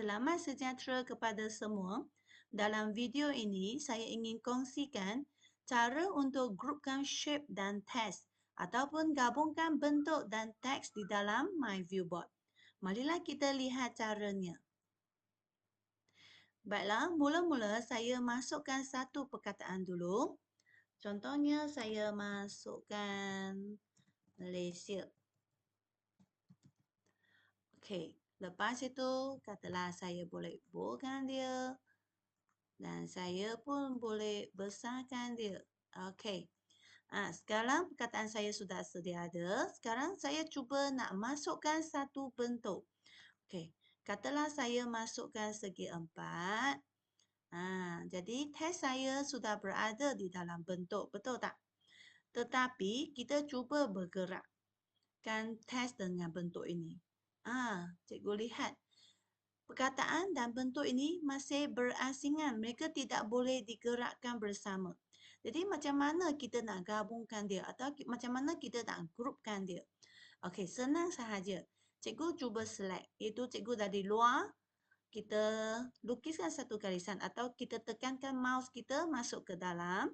Selamat sejahtera kepada semua. Dalam video ini, saya ingin kongsikan cara untuk grupkan shape dan teks ataupun gabungkan bentuk dan teks di dalam My Viewboard. Marilah kita lihat caranya. Baiklah, mula-mula saya masukkan satu perkataan dulu. Contohnya, saya masukkan Malaysia. Okey, Lepas itu, katalah saya boleh boldkan dia. Dan saya pun boleh besarkan dia. Okey. Ha, sekarang perkataan saya sudah sedia ada. Sekarang saya cuba nak masukkan satu bentuk. Okey. Katalah saya masukkan segi empat. Ha, jadi teks saya sudah berada di dalam bentuk. Betul tak? Tetapi kita cuba bergerakkan teks dengan bentuk ini. Ah, cikgu lihat. Perkataan dan bentuk ini masih berasingan. Mereka tidak boleh digerakkan bersama. Jadi macam mana kita nak gabungkan dia atau macam mana kita nak grupkan dia. Okey, senang sahaja. Cikgu cuba select. Itu cikgu dari luar. Kita lukiskan satu garisan atau kita tekankan mouse kita masuk ke dalam.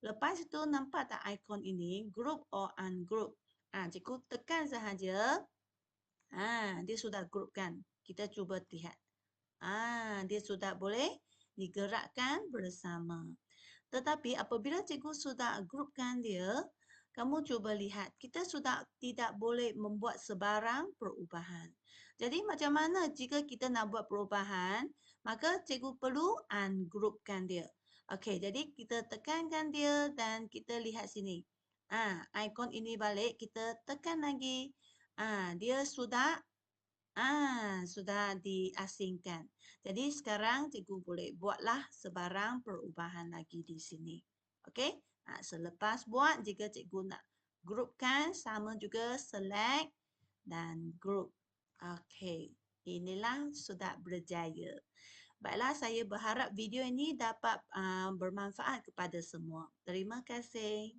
Lepas itu nampak tak ikon ini? Group or ungroup. Ah, cikgu tekan sahaja. Ha, dia sudah grupkan. Kita cuba lihat. Ha, dia sudah boleh digerakkan bersama. Tetapi apabila cikgu sudah grupkan dia, kamu cuba lihat. Kita sudah tidak boleh membuat sebarang perubahan. Jadi macam mana jika kita nak buat perubahan, maka cikgu perlu ungroupkan dia. Okey, jadi kita tekankan dia dan kita lihat sini. Ah, ha, ikon ini balik, kita tekan lagi. Ah, dia sudah ah sudah diasingkan. Jadi sekarang cikgu boleh buatlah sebarang perubahan lagi di sini. Okey? Ah, selepas buat jika cikgu nak grupkan sama juga select dan group. Okey. Inilah sudah berjaya. Baiklah, saya berharap video ini dapat uh, bermanfaat kepada semua. Terima kasih.